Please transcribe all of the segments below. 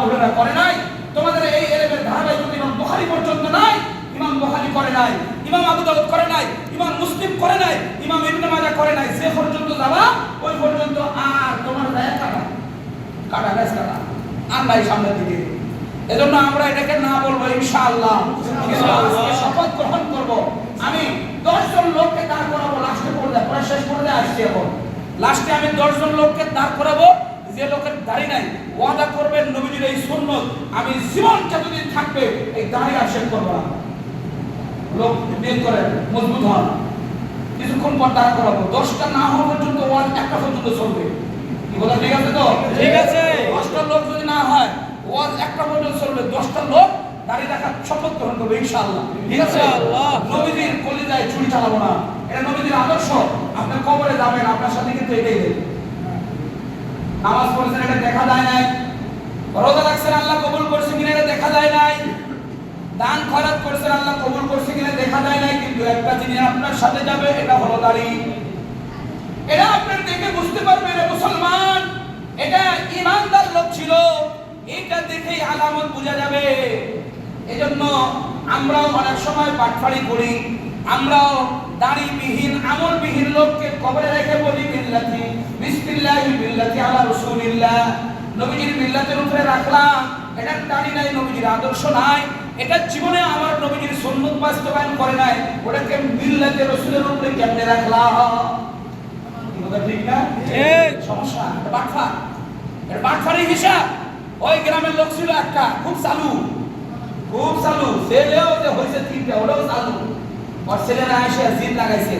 হুরায়রা করে নাই। তোমাদের এই এলেমের ধারাবাহিকতা ইমাম বুখারী পর্যন্ত নাই। ইমাম বুখারী করে নাই, ইমাম আবু দাউদ করে নাই, ইমাম মুসলিম করে নাই, ইমাম ইবনে মাজাহ করে নাই। সে পর্যন্ত যাবা, ওই পর্যন্ত আর তোমার দায় কাটা কাটা গাছ আর নাই সামনের দিকে। এজন্য আমরা এটাকে না বলব, ইনশাআল্লাহ। শপথ গ্রহণ করব। আমি দশজন লোককে দাঁড় করাবো লাস্টে পড়লে শেষ পড়লে আসছি এখন। লাস্টে আমি দশজন লোককে দাঁড় করাবো। যে লোকের দাড়ি নাই ওয়াদা করবেন নবীজির এই সুন্নত। আমি জীবন যতদিন থাকবে এই দাড়ি আর শেষ করব না। লোক বের করেন মজবুত হন। কিছুক্ষণ পর দাঁড় করাবো দশটা না হওয়া পর্যন্ত ওয়ান একটা পর্যন্ত চলবে। কি বলা ঠিক আছে তো? ঠিক আছে। দশটা লোক যদি না হয় ওয়াজ একটা পর্যন্ত চলবে। দশটা লোক দাঁড়িয়ে রাখার শপথ গ্রহণ করবে ইনশাআল্লাহ। ঠিক আছে। নবীজির কলিজায় ছুরি চালাবো না। এটা নবীজির আদর্শ। আপনি কবরে যাবেন আপনার সাথে কিন্তু এটাই দেবে নামাজ পড়ছেন, এটা দেখা যায় নাই। রোজা রাখছেন, আল্লাহ কবুল করছে কিনা এটা দেখা যায় নাই। দান খয়রাত করছেন, আল্লাহ কবুল করছে কিনা দেখা যায় নাই, কিন্তু একটা জিনিস আপনার সাথে যাবে, এটা হলো দাড়ি। এটা আপনার দেখে বুঝতে পারবেন মুসলমান, এটা ইমানদার লোক ছিল, এটা দেখেই আলামত বোঝা যাবে। এজন্য আমরাও অনেক সময় পাটফাড়ি করি, আমরাও দাড়িবিহীন আমলবিহীন লোককে কবরে রেখে বলি বিল্লাতি বিসমিল্লাহি বিল্লাতি আলা রাসূলিল্লাহ। নবীজির বিল্লাতের উপরে রাখলাম। এটা দাড়ি নাই নবীজির আদর্শ নাই। এটা জীবনে আমার নবীজির সুন্নত বাস্তবায়ন করে নাই। ওটাকে বিল্লাতে রাসূলের উপরে কেমনে রাখলাম? ঠিক না? ঠিক। সমস্যা এটা বাটফা এটা বাটফারি হিসাব। ওই গ্রামের লোক ছিল একটা খুব চালু। খুব চালু। ছেলেও যে হয়েছে তিনটা ওটাও চালু। ওর ছেলেরা এসে জিদ লাগাইছে।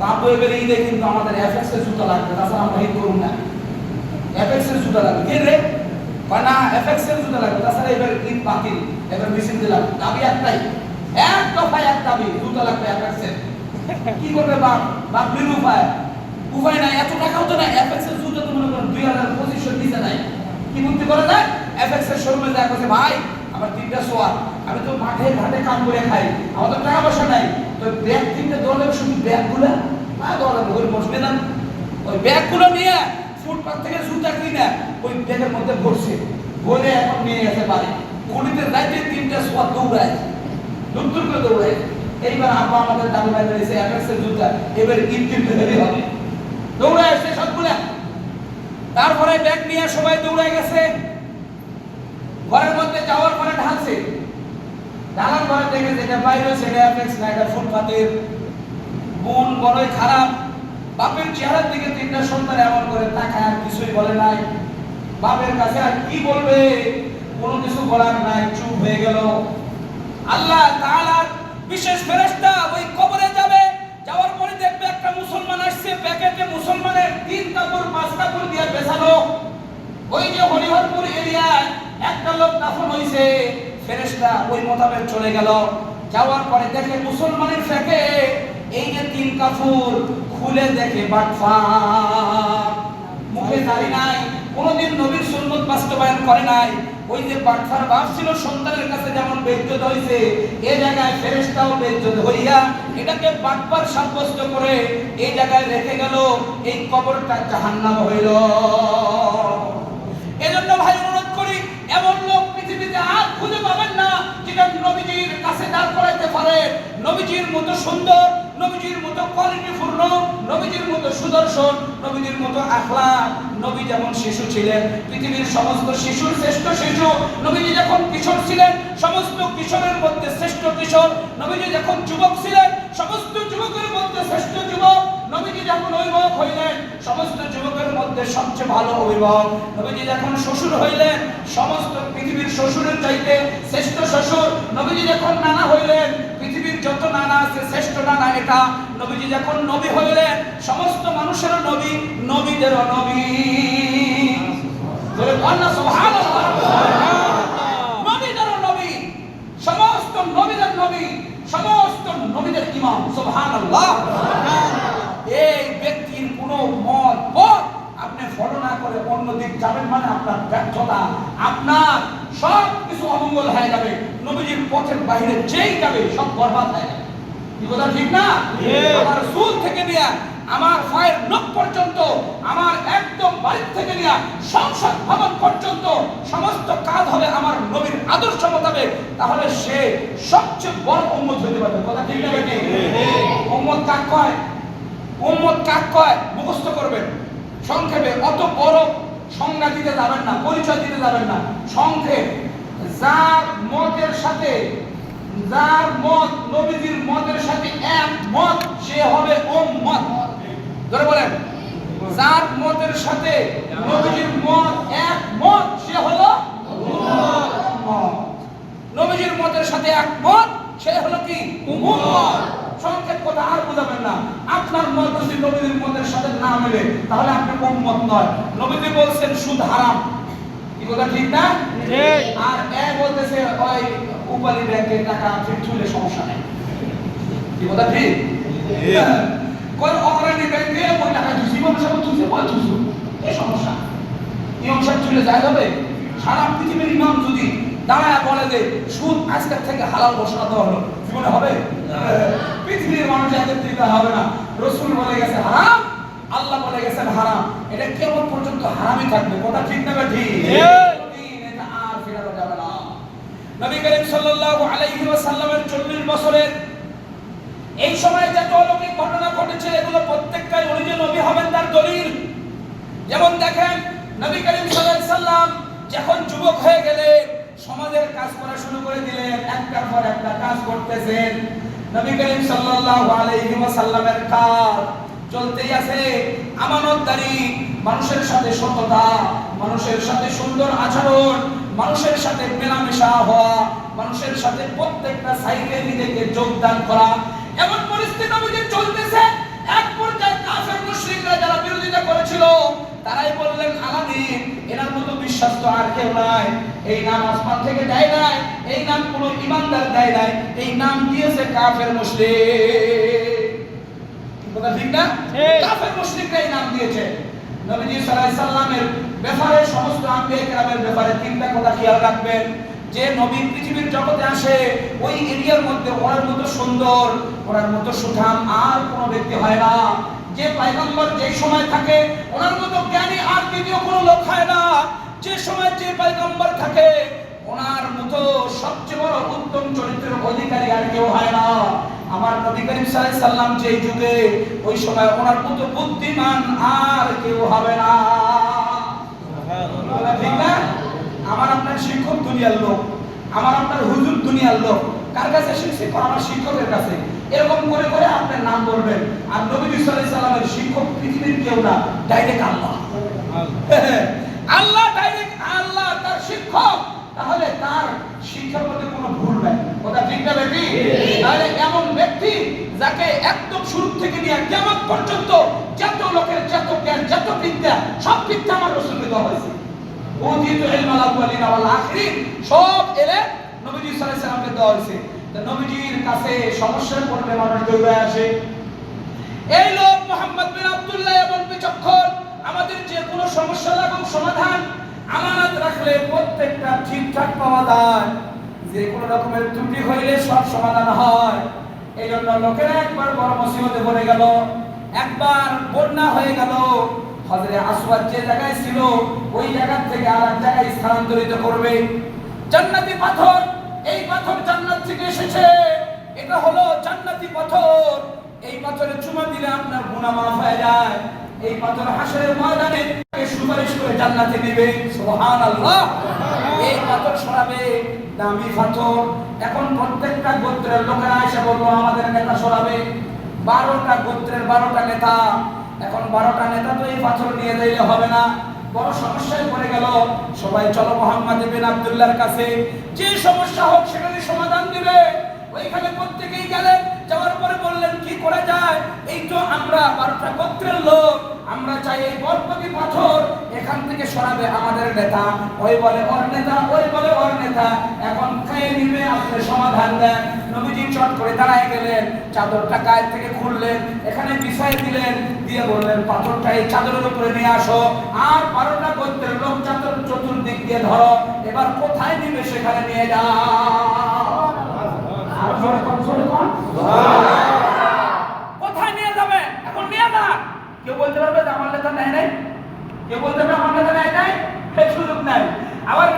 বাবু এবারে ঈদে কিন্তু আমাদের এফএক্স এর জুতা লাগবে, তাছাড়া আমরা ঈদ করুন না। এফএক্স এর জুতা লাগবে। কে রে? না এফএক্স এর জুতা লাগবে, তাছাড়া এবার ঈদ বাতিল, এবার মেশিন দিলাম দাবি একটাই, এক দফায় এক দাবি, জুতা লাগবে এফএক্স এর। কি করবে বাপ? বাপ বিল উপায়। নাই, এত টাকাও তো নাই এফএক্স এর জুতা তো মনে করেন দুই হাজার পঁচিশশো নিচে নাই। কি বুদ্ধি করে যায়? এফএক্স এর শোরুমে যায় কাছে ভাই, আমার তিনটা সোয়ার আমি তো মাঠে ঘাটে কাম করে খাই, আমার তো টাকা পয়সা নাই ব্যাগ তিনটে দলে শুধু ব্যাগগুলা আর দলে ঘরে বসবে না। ওই ব্যাগগুলো নিয়ে ফুটপাথ থেকে জুতা কিনে ওই ব্যাগের মধ্যে ভরছে। ভরে এখন নিয়ে গেছে বাড়ি। রাইতে তিনটা সোয়ার দৌড়ায়। দূর দূর করে দৌড়ায়। এইবার আব্বা আমাদের এফএক্স জুতা। এবার কিনতে দেরি হবে। দৌড়ায় আসছে সবগুলা। তারপরে ব্যাগ নিয়ে সবাই দৌড়ায় গেছে। ঘরের মধ্যে যাওয়ার পরে ঢালছে। ঢালার পরে দেখে যেটা বাইরে, সেটা এফএক্স না এটা ফুটপাতের মন বড়ই খারাপ। বাপের চেহারার দিকে তিনটা সন্তান এমন করে তাকায়, আর কিছুই বলে নাই। বাপের কাছে আর কি বলবে? কোনো কিছু বলার নাই, চুপ হয়ে গেল। আল্লাহ তাআলার বিশেষ ফেরেশতা ওই কবরে যাবে। যাওয়ার পরে দেখবে একটা মুসলমান আসছে, প্যাকেটে মুসলমানের তিন কাপড়, পাঁচ কাপড় দিয়ে বেছানো ওই যে হরিহরপুর এরিয়ায় একটা লোক দাফন হইছে। ফেরেশতা ওই মোতাবেক চলে গেল। যাওয়ার পরে দেখে মুসলমানের ফেকে এই যে তিন কাপড় খুলে দেখে বাটফা মুখে দাড়ি নাই, কোনোদিন নবীর সুন্নত বাস্তবায়ন করে নাই। ওই যে বাটফার বাপ ছিল সন্তানের কাছে যেমন বেজ্জত হইছে, এ জায়গায় ফেরেশতাও বেজ্জত হইয়া এটাকে বাটপার সাব্যস্ত করে এই জায়গায় রেখে গেল, এই কবরটা জাহান্নাম হইল। কাছে দাঁড় করাইতে পারে। নবীজির মতো সুন্দর, নবীজির মতো কোয়ালিটিপূর্ণ নবীজির মতো সুদর্শন, নবীজির মতো আখলা নবী যেমন শিশু ছিলেন, পৃথিবীর সমস্ত শিশুর শ্রেষ্ঠ শিশু। নবীজি যখন কিশোর ছিলেন, সমস্ত কিশোরের মধ্যে শ্রেষ্ঠ কিশোর। নবীজি যখন যুবক ছিলেন, সমস্ত যুবকের মধ্যে শ্রেষ্ঠ যখন অভিভাবক হইলেন, সমস্ত যুবকের মধ্যে সবচেয়ে ভালো অভিভাবক। নবীজি যখন শ্বশুর হইলেন, সমস্ত পৃথিবীর শ্বশুরের চাইতে শ্রেষ্ঠ শ্বশুর নবীজি যখন নানা হইলেন, পৃথিবীর যত নানা আছে, শ্রেষ্ঠ নানা এটা। নবীজি যখন নবী হইলেন, সমস্ত মানুষের নবী, নবীদেরও নবী। নবীদেরও নবী, সমস্ত নবীদের নবী, সমস্ত নবীদের ইমাম, সুবহানাল্লাহ এই ব্যক্তির কোনো মত পথ আপনি ফলো না করে অন্য দিক যাবেন মানে আপনার ব্যর্থতা আপনার সব কিছু অমঙ্গল হয়ে যাবে। নবীজির পথের বাইরে যেই যাবে সব বরবাদ হয়ে যাবে। কি কথা ঠিক না? আমার সুদ থেকে নিয়ে আমার পায়ের নখ পর্যন্ত আমার একদম বাড়ির থেকে নিয়ে সংসদ ভবন পর্যন্ত সমস্ত কাজ হবে আমার নবীর আদর্শ মোতাবেক। তাহলে সে সবচেয়ে বড় উম্মত হতে পারবে। কথা ঠিক না বেটি উম্মত কাক কয়? উম্মত কাক কয়? মুখস্থ করবেন। সংক্ষেপে, অত বড় সংজ্ঞা দিতে যাবেন না, পরিচয় দিতে যাবেন না। সংক্ষেপ, যার মতের সাথে, যার মত নবীজির মতের সাথে এক মত, সে হবে উম্মত। ধরে বলেন, যার মতের সাথে নবীজির মত এক মত, সে হলো। নবীজির মতের সাথে এক মত, সে হলো কি? উম্মত। সংক্ষেপ কথা আর বুঝাবেন না। আপনার মত যদি নবীজির মতের সাথে না মেলে তাহলে আপনি উম্মত নয়? নবীজি বলছেন সুদ হারাম। কি কথা ঠিক না? ঠিক। আর এ বলতেছে ওই উপালি ব্যাংকের টাকা ফির তুলে সমস্যা নেই। কি কথা ঠিক। কোন অগ্রণী ব্যাংকে ওই টাকা তুলছি ইমাম সাহেব তুলছে বল তুলছো এই সমস্যা। ইমাম সাহেব তুলে যায় হবে? সারা পৃথিবীর ইমাম যদি দাঁড়ায় বলে যে সুদ আজকের থেকে হালাল ঘোষণা দেওয়া হলো। জীবনে হবে? পৃথিবীর মানুষ একত্রিত হবে না। রসুল বলে গেছে হারাম আল্লাহ বলে গেছেন হারাম। এটা কেমন পর্যন্ত হারামই থাকবে? কথা ঠিক না ঠিক? ঠিক। এটা আর ফেরানো যাবে না। নবী করিম সাল্লাল্লাহু আলাইহি ওয়াসাল্লামের 40 বছরের এই সময়ে যত অলৌকিক ঘটনা ঘটেছে এগুলো প্রত্যেকটাই উনি যে নবী হবেন তার দলিল। যেমন দেখেন নবী করিম সাল্লাল্লাহু আলাইহি সাল্লাম যখন যুবক হয়ে গেলেন সমাজের কাজ করা শুরু করে দিলেন, একটার পর একটা কাজ করতেছেন। নবী করিম সাল্লাল্লাহু আলাইহি ওয়াসাল্লামের কাজ চলতেই আছে। আমানতদারি, মানুষের সাথে সততা, মানুষের সাথে সুন্দর আচরণ, মানুষের সাথে মেলামেশা হওয়া, মানুষের সাথে প্রত্যেকটা সাইডে নিজেকে যোগদান করা। এমন পরিস্থিতি নবীজি চলতেছে। এক পর্যায়ে কাফের মুশরিকরা যারা বিরোধিতা করেছিল, তারাই বললেন আলাদিন এনার মতো বিশ্বাস তো আর কেউ নাই। এই নাম আসমান থেকে দেয় নাই এই নাম কোনো ইমানদার দেয় নাই এই নাম দিয়েছে কাফের মুশরিক। কথা ঠিক না? কাফের মুশরিকরা এই নাম দিয়েছে। নবীজি সাল্লাল্লাহু সাল্লামের ব্যাপারে সমস্ত আম্বিয়া কেরামের ব্যাপারে তিনটা কথা খেয়াল রাখবেন। যে নবী পৃথিবীর জগতে আসে ওই এরিয়ার মধ্যে ওনার মতো সুন্দর ওনার মতো সুঠাম আর কোনো ব্যক্তি হয় না। যে পয়গম্বর যে সময় থাকে ওনার মতো জ্ঞানী আর দ্বিতীয় কোনো লোক হয় না। যে সময় যে পয়গম্বর থাকে, ওনার মতো সবচেয়ে বড় উত্তম চরিত্রের অধিকারী আর কেউ হয় না। আমার নবী করিম সাল্লাম যে যুগে, ওই সময় ওনার মতো বুদ্ধিমান আর কেউ হবে না। ঠিক না? আমার আপনার শিক্ষক দুনিয়ার লোক, আমার আপনার হুজুর দুনিয়ার লোক, কার কাছে শিখছি? আমার শিক্ষকের কাছে। এরকম করে করে আপনার নাম বলবেন। আর নবী সাল্লামের শিক্ষক পৃথিবীর কেউ না ডাইরেক্ট আল্লাহ তার শিক্ষক তাহলে তার শিক্ষার মধ্যে কোনো ভুল নাই কথা ঠিক না বেটি তাহলে এমন ব্যক্তি যাকে একদম শুরু থেকে নিয়ে কেমন পর্যন্ত যত লোকের যত জ্ঞান যত বিদ্যা সব বিদ্যা আমার রসুলকে দেওয়া হয়েছে ওদিত ইলমাল আউয়ালিন ওয়াল আখিরিন সব এলে নবীজি সাল্লাল্লাহু আলাইহি দেওয়া হয়েছে। নবীজির কাছে সমস্যায় পড়লে মানুষ দৌড়ে আসে। এই লোক মোহাম্মদ বিন আব্দুল্লাহ এমন বিচক্ষণ। আমাদের যে কোনো সমস্যা লাগুক, সমাধান আমানত রাখলে প্রত্যেকটা ঠিকঠাক পাওয়া যায়। যে কোনো রকমের ত্রুটি হইলে সব সমাধান হয়। এই জন্য লোকেরা একবার বড় মুসিবতে পড়ে গেল, একবার বন্যা হয়ে গেল। হজরে আসওয়াদ যে জায়গায় ছিল, ওই জায়গা থেকে আর এক জায়গায় স্থানান্তরিত করবে। জান্নাতি পাথর, এই পাথর জান্নাত থেকে এসেছে। এটা হলো জান্নাতি পাথর। এই পাথরে চুমা দিলে আপনার গুনাহ মাফ হয়ে যায়। এই পাথর হাসরের ময়দানে সুপারিশ করে জান্নাতে নেবে সুবহানাল্লাহ। এই পাথর সরাবে দামি পাথর। এখন প্রত্যেকটা গোত্রের লোকেরা এসে বলব আমাদের নেতা সরাবে। বারোটা গোত্রের বারোটা নেতা এখন বারোটা নেতা তো এই পাথর নিয়ে দিলে হবে না। বড় সমস্যায় পড়ে গেল। সবাই, চলো মোহাম্মদ বিন আব্দুল্লাহর কাছে। যে সমস্যা হোক সেটারই সমাধান দিবে। ওইখানে প্রত্যেকেই গেলেন। যাওয়ার পরে বললেন, কি করা যায়? এই তো আমরা বারোটা গোত্রের লোক। আমরা চাই এই বরপতি পাথর এখান থেকে সরাবে আমাদের নেতা। ওই বলে ওর নেতা, ওই বলে ওর নেতা। এখন খেয়ে নিবে, আপনি সমাধান দেন। নবীজি চট করে দাঁড়ায় গেলেন চাদরটা গায়ে থেকে খুললেন, এখানে বিছাই দিলেন, দিয়ে বললেন, পাথরটা এই চাদরের উপরে নিয়ে আসো। আর বারোটা গোত্রের লোক চাদর চতুর্দিক দিয়ে ধরো। এবার কোথায় নিবে সেখানে নিয়ে যাও। কেউ বলতে পারবে আমার নেতা নেয় নাই? কেউ বলতে পারবে আমার নেতা নেয় নাই? সুযোগ নাই। আবার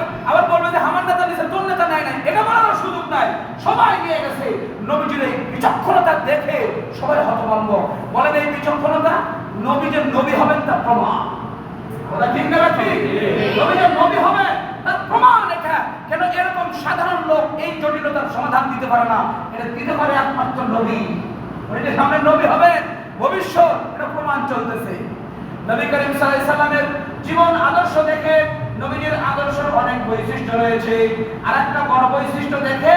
সবাই নিয়ে গেছে। নবীজির এই বিচক্ষণতা দেখে সবাই হতভম্ব। বলেন এই বিচক্ষণতা নবী যে নবী হবেন তার প্রমাণ এটা দিতে পারে একমাত্র নবী। সামনে নবী ভবিষ্যৎ, এটা প্রমাণ চলতেছে। নবী করিম সাল্লামের জীবন আদর্শ দেখে নবীজির আদর্শের অনেক বৈশিষ্ট্য রয়েছে। আর একটা বড় বৈশিষ্ট্য দেখে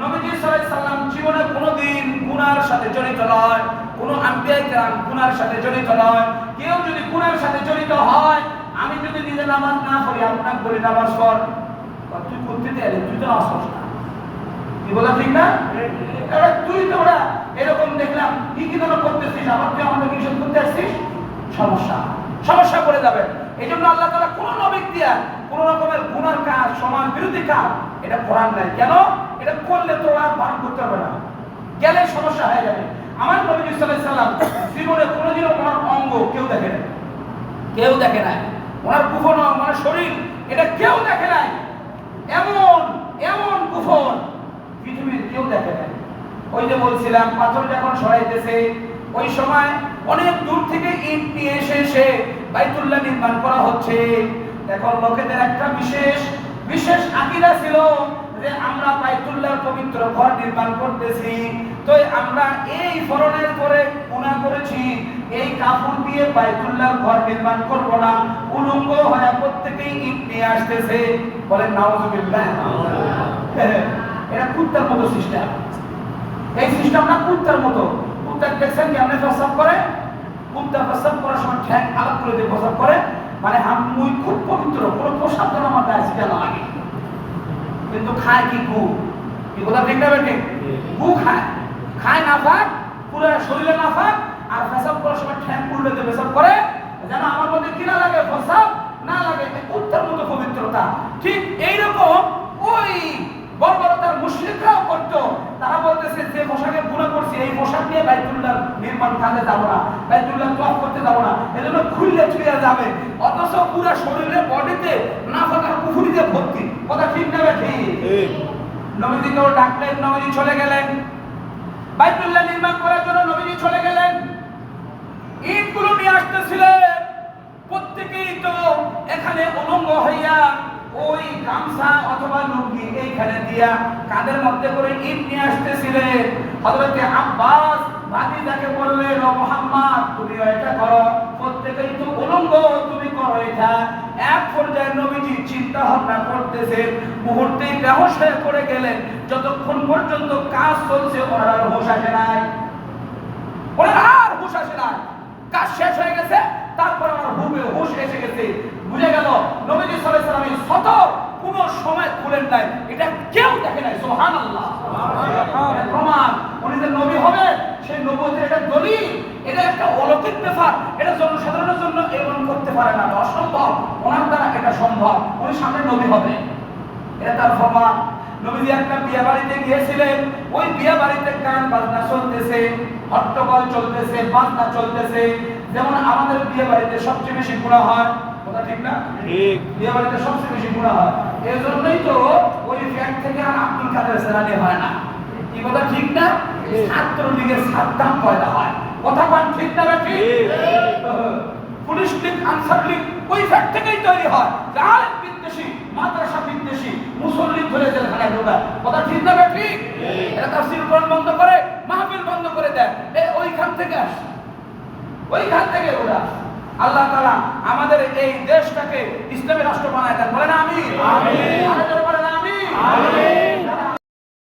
নবীজি সাল্লাম জীবনে কোনোদিন গুনার সাথে জড়িত নয়। কোনো আম্বিয়া কেরাম গুনার সাথে জড়িত নয়। কেউ যদি গুনার সাথে জড়িত হয়, আমি যদি নিজে নামাজ না পড়ি, আপনাকে বলি, নামাজ বা তুই করতে দেয় তুই তো নামাজ কি বলা ঠিক না? এবার তুই তো ওরা এরকম দেখলাম, কি কি যেন করতেছিস? আবার তুই আমাদের নিষেধ করতে আসছিস? সমস্যা। সমস্যা করে যাবে। এই জন্য আল্লাহ তালা কোন নবিক দিয়া কোন রকমের গুনার কাজ, সমাজ বিরোধী কাজ, এটা করার নাই। কেন? এটা করলে তো আর ভান করতে হবে না। গেলে সমস্যা হয়ে যাবে। আমার নবী সাল্লাম জীবনে কোনোদিনও ওনার অঙ্গ কেউ দেখে নাই। কেউ দেখে নাই। ওনার কুফন ওনার শরীর, এটা কেউ দেখে নাই। এমন এমন কুফন পৃথিবীর কেউ দেখে নাই। ওই যে বলছিলাম, পাথর যখন সরাইতেছে ওই সময় অনেক দূর থেকে ইট নিয়ে এসে এসে বাইতুল্লাহ নির্মাণ করা হচ্ছে। এখন লোকেদের একটা বিশেষ বিশেষ আকিদা ছিল যে আমরা বাইতুল্লাহর পবিত্র ঘর নির্মাণ করতেছি তো আমরা এই ফরনের করে গুনাহ করেছি। এই কাপড় দিয়ে বাইতুল্লাহর ঘর নির্মাণ করব না। উলঙ্গ হয়ে প্রত্যেকেই ইট নিয়ে আসতেছে। বলেন নাউজুবিল্লাহ। এটা কুত্তার মতো সিস্টেম। এই সিস্টেমটা কুত্তার মতো। কুত্তার দেখছেন কেমনে প্রস্রাব করে? কুত্তা প্রস্রাব করার সময় ঠ্যাং আলাপ করে দিয়ে প্রস্রাব করে। মানে মুই খুব পবিত্র কোনো যেন আমার গায়ে ছিটা না লাগে। কিন্তু খায় কি গু? কি বলা ঠিক না বেটে গু খায়। খায় না ফাক পুরো শরীরে না ফাক আর ফেসাব করার সময় ঠ্যাং উল্টে দিয়ে পেশাব করে যেন আমার মধ্যে কি না লাগে? ফসাব না লাগে উত্তর মতো পবিত্রতা। ঠিক এইরকম ওই বর্বরতার মুশরিকরাও করতো। তারা বলতেছে যে পোশাকের গুণা করছি এই পোশাক নিয়ে বাইতুল্লাহ নির্মাণ কাজে যাব না বাইতুল্লাহ তফ করতে যাব না। এজন্য খুললে ছুঁয়ে যাবে। অথচ পুরো শরীরে বডিতে না ফাঁকা কুফুরিতে ভর্তি। কথা ঠিক না ঠিক। নবীজি কেউ ডাকলেন নবীজি চলে গেলেন। বাইতুল্লাহ নির্মাণ করার জন্য নবীজি চলে গেলেন। ইটগুলো নিয়ে আসতেছিলেন। প্রত্যেকেই তো এখানে উলঙ্গ হইয়া ওই গামছা অথবা লুঙ্গি এইখানে দিয়া কাঁধের মধ্যে করে ইট নিয়ে আসতেছিলেন? আব্বাস মোহাম্মদ এটা করো। প্রত্যেকেই তো উলঙ্গ, তুমি করো এটা। এক পর্যায়ে নবীজি চিন্তা ভাবনা করতেছেন। মুহূর্তেই বেহোশ হয়ে পড়ে গেলেন। যতক্ষণ পর্যন্ত কাজ চলছে, ওনার হুঁশ আসে নাই। ওনার আর হুঁশ আসে নাই। কাজ শেষ হয়ে গেছে, তারপর আমার হুবে হুশ এসে গেছে। বুঝে গেল। নবীজি সাল্লাল্লাহু আলাইহি ওয়াসাল্লাম শত কোনো সময় খুলেন নাই। এটা কেউ দেখে নাই, সুবহানাল্লাহ। প্রমাণ। উনি যে নবী হবে, সেই নবুয়তের এটা দলিল। এটা একটা অলৌকিক ব্যাপার। এটা জনসাধারণের জন্য এমন করতে পারে না। অসম্ভব। ওনার দ্বারা এটা সম্ভব। উনি সামনে নবী হবে। এটা তার প্রমাণ। নবীজি একটা বিয়ে বাড়িতে গিয়েছিলেন। ওই বিয়ে বাড়িতে গান বাজনা চলতেছে, হট্টগোল চলতেছে, বাজনা চলতেছে। যেমন আমাদের বিয়ে বাড়িতে সবচেয়ে বেশি গুণা হয় কথা ঠিক না? ঠিক বিয়ে বাড়িতে সবচেয়ে বেশি গুণা হয়। এই জন্যই তো ওই ফ্যাট থেকে আর আব্দুল কাদের সেরানি হয় না? কি কথা ঠিক না? ছাত্র সাদ্দাম পয়দা হয়। কথা পান ঠিক না বা পুলিশ লীগ আনসার লীগ ওই ফ্যাট থেকেই তৈরি হয়। জালেম বিদ্বেষী মাদ্রাসা বিদ্বেষী মুসল্লি ধরে জেলখানায় ঢোকায় কথা ঠিক না ঠিক। এটা তাফসীর কোরআন বন্ধ করে মাহফিল বন্ধ করে দেয়। এ ওইখান থেকে আসে। ওইখান থেকে ওরা আল্লাহ তালা আমাদের এই দেশটাকে ইসলামী রাষ্ট্র বানায় দেন বলেন আমি। বলেন আমি।